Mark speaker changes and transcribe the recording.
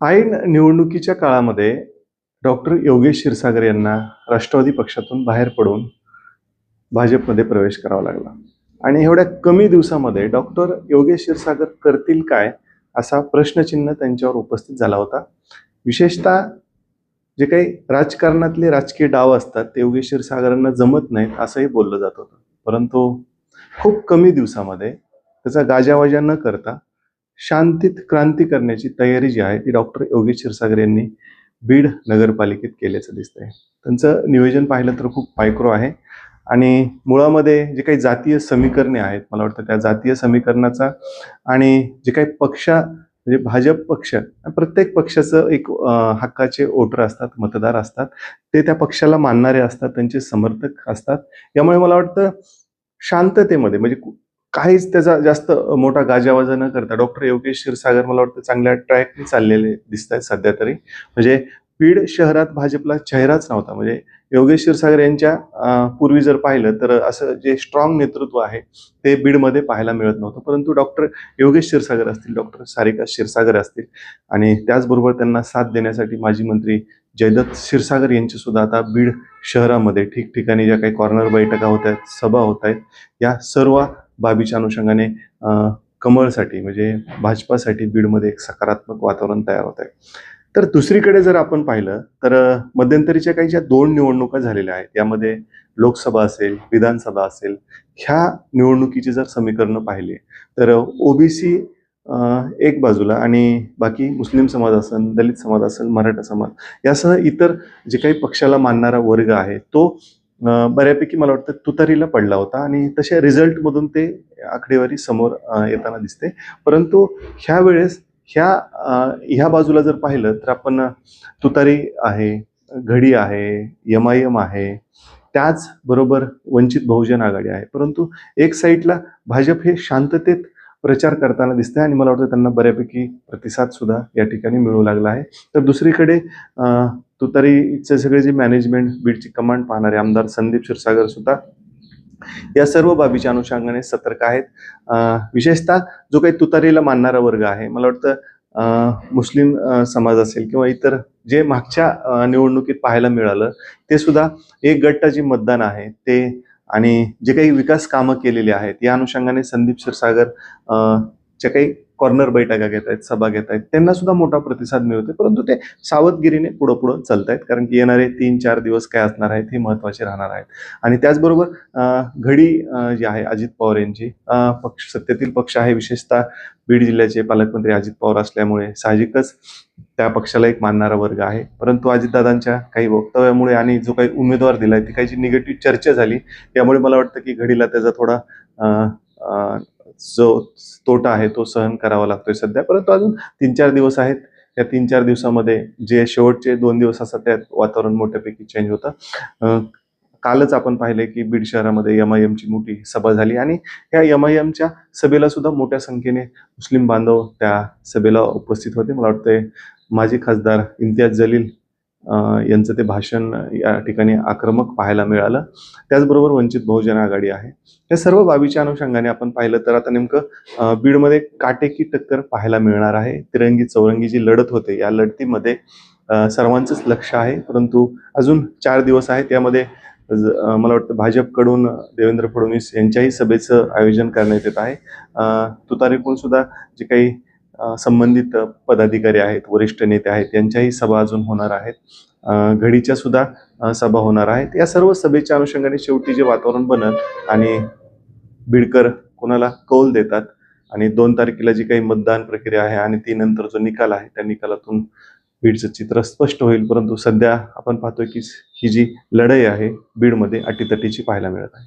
Speaker 1: ऐन निवडणुकीच्या काळामध्ये डॉक्टर योगेश क्षीरसागर यांना राष्ट्रवादी पक्षातून बाहेर पडून भाजपमध्ये प्रवेश करावा लागला. आणि एवढ्या कमी दिवसामध्ये डॉक्टर योगेश क्षीरसागर करतील काय असा प्रश्नचिन्ह त्यांच्यावर उपस्थित झाला होता. विशेषतः जे काही राजकारणातले राजकीय डाव असतात ते योगेश क्षीरसागरांना जमत नाहीत असंही बोललं जात होतं. परंतु खूप कमी दिवसामध्ये त्याचा गाजावाजा न करता शांतीत क्रांती करण्याची तयारी जी आहे ती डॉक्टर योगेश क्षीरसागर यांनी बीड नगरपालिकेत केल्याचं दिसतंय. त्यांचं नियोजन पाहिलं तर खूप पायक्रो आहे. आणि मुळामध्ये जे काही जातीय समीकरणे आहेत मला वाटतं त्या जातीय समीकरणाचा आणि जे काही पक्षा म्हणजे भाजप पक्ष प्रत्येक पक्षाचं एक हक्काचे वोटर असतात मतदार असतात ते त्या पक्षाला मानणारे असतात त्यांचे समर्थक असतात. यामुळे मला वाटतं शांततेमध्ये म्हणजे काहीच त्याचा जास्त मोठा गाजावाजा न करता डॉक्टर योगेश क्षीरसागर मला वाटतं चांगल्या ट्रॅकने चाललेले दिसत आहेत सध्या तरी. म्हणजे बीड शहरात भाजपला चेहराच नव्हता. म्हणजे योगेश क्षीरसागर यांच्या पूर्वी जर पाहिलं तर असं जे स्ट्रॉंग नेतृत्व आहे ते बीडमध्ये पाहायला मिळत नव्हतं. परंतु डॉक्टर योगेश क्षीरसागर असतील डॉक्टर सारिका क्षीरसागर असतील आणि त्याचबरोबर त्यांना साथ देण्यासाठी माजी मंत्री जयदत्त क्षीरसागर यांची सुद्धा आता बीड शहरामध्ये ठिकठिकाणी ज्या काही कॉर्नर बैठका होत आहेत सभा होत आहेत या सर्व बाबीच्या अनुषंगाने कमळसाठी म्हणजे भाजपासाठी बीडमध्ये एक सकारात्मक वातावरण तयार होत आहे. तर दुसरीकडे जर आपण पाहिलं तर मध्यंतरीच्या काही ज्या दोन निवडणुका झालेल्या आहेत यामध्ये लोकसभा असेल विधानसभा असेल ह्या निवडणुकीची जर समीकरणं पाहिली तर ओबीसी एक बाजूला आणि बाकी मुस्लिम समाज असेल दलित समाज असेल मराठा समाज यासह इतर जे काही पक्षाला मानणारा वर्ग आहे तो बऱ्यापैकी मला वाटतं तुतारीला पडला होता आणि तशा रिझल्टमधून ते आकडेवारी समोर येताना दिसते. परंतु ह्या वेळेस ह्या ह्या बाजूला जर पाहिलं तर आपण तुतारी आहे घडी आहे यम आय एम आहे त्याचबरोबर वंचित बहुजन आघाडी आहे. परंतु एक साईडला भाजप हे शांततेत प्रचार करताना दिसते आणि मला वाटतं त्यांना बऱ्यापैकी प्रतिसाद सुद्धा या ठिकाणी मिळू लागला आहे. तर दुसरीकडे तुतारीचे सगळे जे मॅनेजमेंट बीडची कमांड पाहणारे आमदार संदीप क्षीरसागर सुद्धा या सर्व बाबीच्या अनुषंगाने सतर्क आहेत. विशेषतः जो काही तुतारीला मानणारा वर्ग आहे मला वाटतं मुस्लिम समाज असेल किंवा इतर जे मागच्या निवडणुकीत पाहायला मिळालं ते सुद्धा एक गट्टाचे मतदान आहे ते आणि जे काही विकास कामं केलेली आहेत या अनुषंगाने संदीप क्षीरसागर च्या काही कॉर्नर बैठका घेत आहेत सभा घेत आहेत त्यांना सुद्धा मोठा प्रतिसाद मिळतोय. परंतु ते सावधगिरीने पुढं पुढं चालत आहेत कारण की येणारे तीन चार दिवस काय असणार आहेत हे महत्त्वाचे राहणार आहेत. आणि त्याचबरोबर घडी जी आहे अजित पवार यांची पक्ष सत्तेतील पक्ष आहे विशेषतः बीड जिल्ह्याचे पालकमंत्री अजित पवार असल्यामुळे साहजिकच त्या पक्षाला एक मानणारा वर्ग आहे. परंतु अजितदादांच्या काही वक्तव्यामुळे आणि जो काही उमेदवार दिलाय ती काही जी निगेटिव्ह चर्चा झाली त्यामुळे मला वाटतं की घडीला त्याचा थोडा जो तोटा आहे तो सहन करावा लागतोय सध्या. परंतु अजून तीन चार दिवस आहेत. त्या तीन चार दिवसामध्ये जे शेवटचे दोन दिवस असतात त्यात वातावरण मोठ्यापैकी चेंज होतं. कालच आपण पाहिले की बीड शहरामध्ये एम आय एमची मोठी सभा झाली आणि या एम आय एमच्या सभेला सुद्धा मोठ्या संख्येने मुस्लिम बांधव त्या सभेला उपस्थित होते. मला वाटतंय माजी खासदार इम्तियाज जलील यांचं ते भाषण या ठिकाणी आक्रमक पाहायला मिळालं. त्याचबरोबर वंचित बहुजन आघाडी आहे. या सर्व बाबीच्या अनुषंगाने आपण पाहिलं तर आता नेमकं बीडमध्ये काटेकी टक्कर पाहायला मिळणार आहे. तिरंगी चौरंगी जी लढत होते या लढतीमध्ये सर्वांचंच लक्ष आहे. परंतु अजून चार दिवस आहेत. यामध्ये ज- मला वाटतं भाजपकडून देवेंद्र फडणवीस यांच्याही सभेचं आयोजन करण्यात येत आहे. तुतारीकडून सुद्धा जे काही संबंधित पदाधिकारी आहेत वरिष्ठ नेते आहेत यांच्याही सभा अजून होणार आहेत. घडीच्या सुद्धा सभा होणार आहेत. या सर्व सभेच्या अनुषंगाने शेवटी जे वातावरण बनत आणि बीडकर कोणाला कौल देतात आणि दोन तारखेला जी काही मतदान प्रक्रिया आहे आणि ती नंतर जो निकाल आहे त्या निकालातून बीडचं चित्र स्पष्ट होईल. परंतु सध्या आपण पाहतोय की ही जी लढाई आहे बीडमध्ये अटीतटीची पाहायला मिळत आहे.